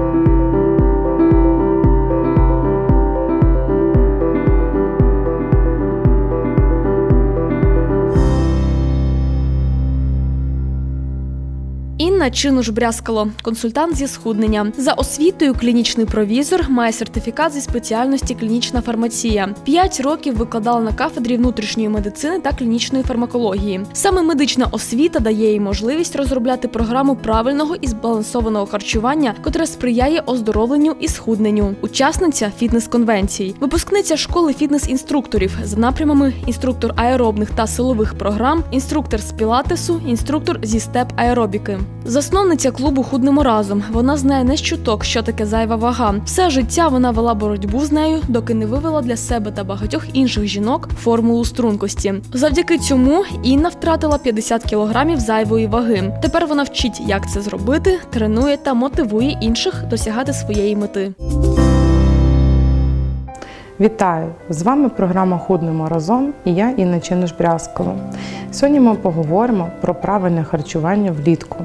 Thank you. Інна Чинуш Брязкало, консультант зі схуднення. За освітою клінічний провізор, має сертифікат зі спеціальності клінічна фармація. П'ять років викладала на кафедрі внутрішньої медицини та клінічної фармакології. Саме медична освіта дає їй можливість розробляти програму правильного і збалансованого харчування, котре сприяє оздоровленню і схудненню. Учасниця фітнес-конвенцій, випускниця школи фітнес-інструкторів за напрямами інструктор аеробних та силових програм, інструктор з пілатесу, інструктор зі степ аеробіки. Засновниця клубу Худнемо разом. Вона знає не з чуток, що таке зайва вага. Все життя вона вела боротьбу з нею, доки не вивела для себе та багатьох інших жінок формулу стрункості. Завдяки цьому Інна втратила 50 кілограмів зайвої ваги. Тепер вона вчить, як це зробити, тренує та мотивує інших досягати своєї мети. Вітаю! З вами програма Худнемо разом і я Інна Чиниш Брязкова. Сьогодні ми поговоримо про правильне харчування влітку.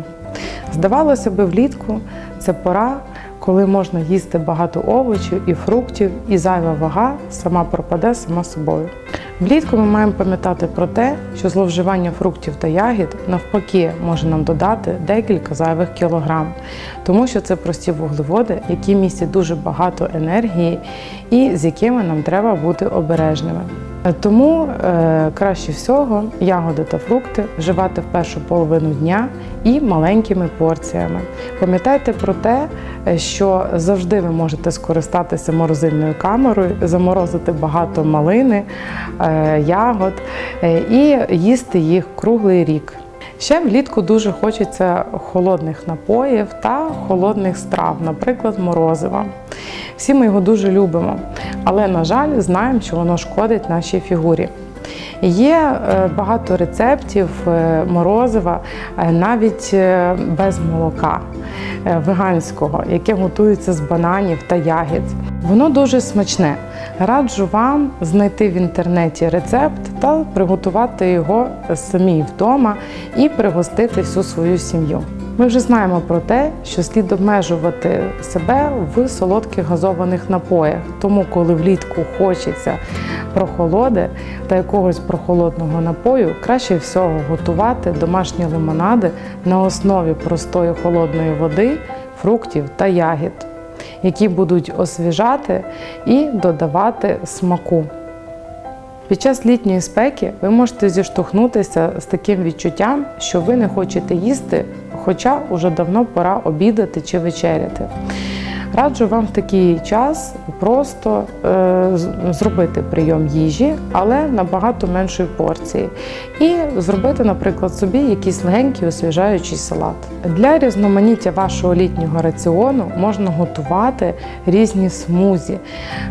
Здавалося би, влітку це пора, коли можна їсти багато овочів і фруктів, і зайва вага сама пропаде сама собою. Влітку ми маємо пам'ятати про те, що зловживання фруктів та ягід навпаки може нам додати декілька зайвих кілограм, тому що це прості вуглеводи, які містять дуже багато енергії і з якими нам треба бути обережними. Тому е, краще всього ягоди та фрукти вживати в першу половину дня і маленькими порціями. Пам'ятайте про те, що завжди ви можете скористатися морозильною камерою, заморозити багато малини, е, ягод е, і їсти їх круглий рік. Ще влітку дуже хочеться холодних напоїв та холодних страв, наприклад, морозива. Всі ми його дуже любимо, але, на жаль, знаємо, що воно шкодить нашій фігурі. Є е, багато рецептів е, морозива е, навіть без молока веганського, яке готується з бананів та ягід. Воно дуже смачне. Раджу вам знайти в інтернеті рецепт та приготувати його самі вдома і пригостити всю свою сім'ю. Ми вже знаємо про те, що слід обмежувати себе в солодких газованих напоях. Тому, коли влітку хочеться прохолоди та якогось прохолодного напою, краще всього готувати домашні лимонади на основі простої холодної води, фруктів та ягід, які будуть освіжати і додавати смаку. Під час літньої спеки ви можете зіштовхнутися з таким відчуттям, що ви не хочете їсти, хоча вже давно пора обідати чи вечеряти. Раджу вам в такий час просто е, зробити прийом їжі, але набагато меншої порції. І зробити, наприклад, собі якийсь легенький освіжаючий салат. Для різноманіття вашого літнього раціону можна готувати різні смузі.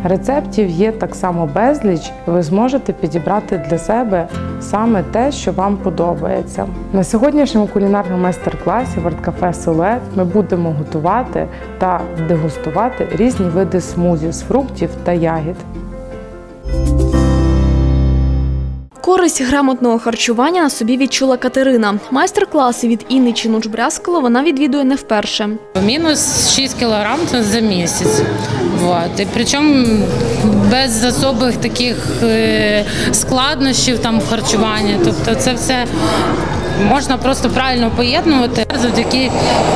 Рецептів є так само безліч, ви зможете підібрати для себе саме те, що вам подобається. На сьогоднішньому кулінарному майстер-класі в арткафе Силует ми будемо готувати та дегустувати різні види смузі з фруктів та ягід. Користь грамотного харчування на собі відчула Катерина. Майстер-класи від Інни Чинуч-Брязкало вона відвідує не вперше. Мінус 6 кілограм за місяць. Вот. І причому без особих таких е, складнощів там в харчуванні. Тобто це все можна просто правильно поєднувати завдяки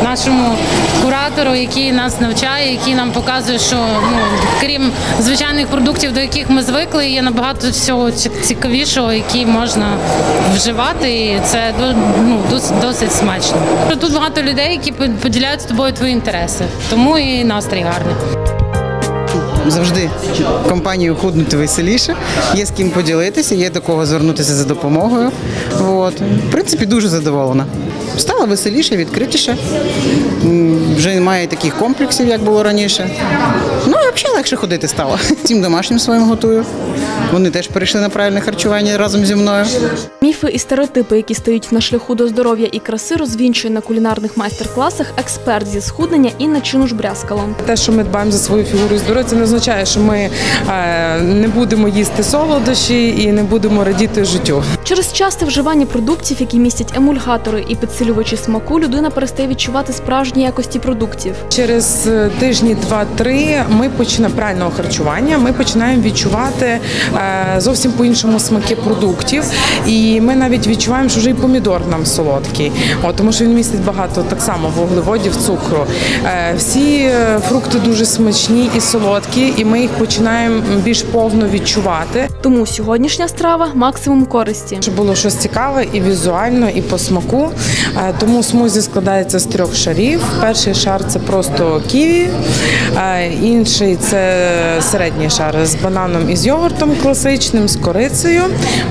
нашому куратору, який нас навчає, який нам показує, що ну крім звичайних продуктів, до яких ми звикли, є набагато всього цікавішого, який можна вживати, і це ну, досить, досить смачно. Тут багато людей, які поділяють з тобою твої інтереси, тому і настрій гарний завжди компанію худнути веселіше, є з ким поділитися, є до кого звернутися за допомогою. От. В принципі, дуже задоволена. Стало веселіше, відкритіше. Вже немає таких комплексів, як було раніше. Ну і взагалі легше ходити стало. Цим домашнім своїм готую. Вони теж перейшли на правильне харчування разом зі мною. Міфи і стереотипи, які стають на шляху до здоров'я і краси, розвінчує на кулінарних майстер-класах експерт зі схуднення Інна Чинуш Брязкало. Те, що ми дбаємо за свою фігуру і здоров'я, це не означає, що ми е, не будемо їсти солодощі і не будемо радіти життю. Через часте вживання продуктів, які містять емульгатори і підсилювачі смаку, людина перестає відчувати справжні якості продуктів. Через е, тижні два-три ми починаємо правильного харчування. Ми починаємо відчувати е, зовсім по-іншому смаки продуктів, і ми навіть відчуваємо, що вже і помідор нам солодкий, От, тому що він містить багато так само вуглеводів, цукру. Всі фрукти дуже смачні і солодкі, і ми їх починаємо більш повно відчувати. Тому сьогоднішня страва максимум користі. Щоб було щось цікаве і візуально, і по смаку. Е, Тому смузі складається з трьох шарів. Перший шар це просто ківі, е, інший це середній шар з бананом і з йогуртом класичним, з корицею.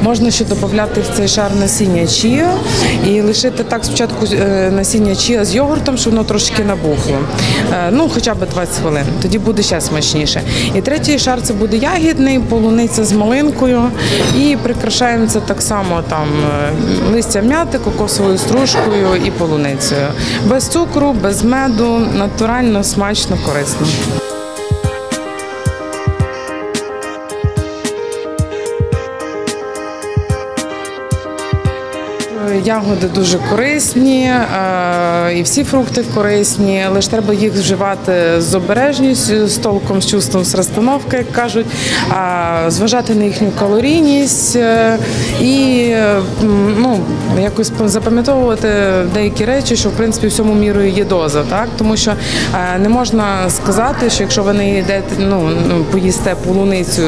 Можна ще додати в цей шар насіння чіа і лишити так спочатку е, насіння чіа з йогуртом, щоб воно трошки набухло. Ну, хоча б 20 хвилин. Тоді буде ще смачніше. І третій шар це буде ягідний, полуниця з малинкою. І прикрашаємо це так само там е, листя м'яти, кокосовою стружкою і полуницею. Без цукру, без меду, натурально, смачно, корисно. Ягоди дуже корисні, е, і всі фрукти корисні, лише треба їх вживати з обережністю, з толком, з чувством з розстановки, як кажуть, зважати на їхню калорійність е, і ну, якось запам'ятовувати деякі речі, що в принципі всьому мірою є доза, так тому що е, не можна сказати, що якщо ви не їдете, ну ну, поїсте полуницю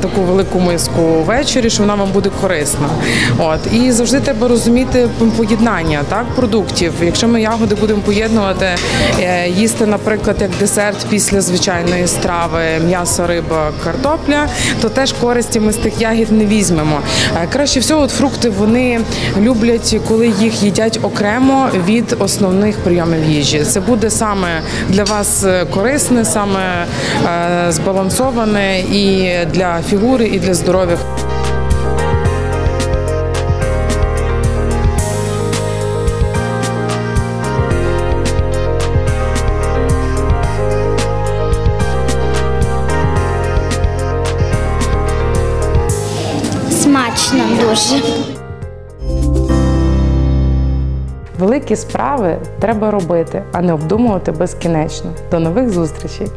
таку велику миску ввечері, що вона вам буде корисна. От і завжди треба розуміти поєднання так продуктів. Якщо ми ягоди будемо поєднувати, е, їсти, наприклад, як десерт після звичайної страви, м'ясо, риба, картопля, то теж користі ми з тих ягід не візьмемо. Е, Краще всього, от фрукти вони люблять, коли їх їдять окремо від основних прийомів їжі. Це буде саме для вас е, корисне, саме збалансоване і для фігури, і для здоров'я. Смачно дуже. Великі справи треба робити, а не обдумувати безкінечно. До нових зустрічей!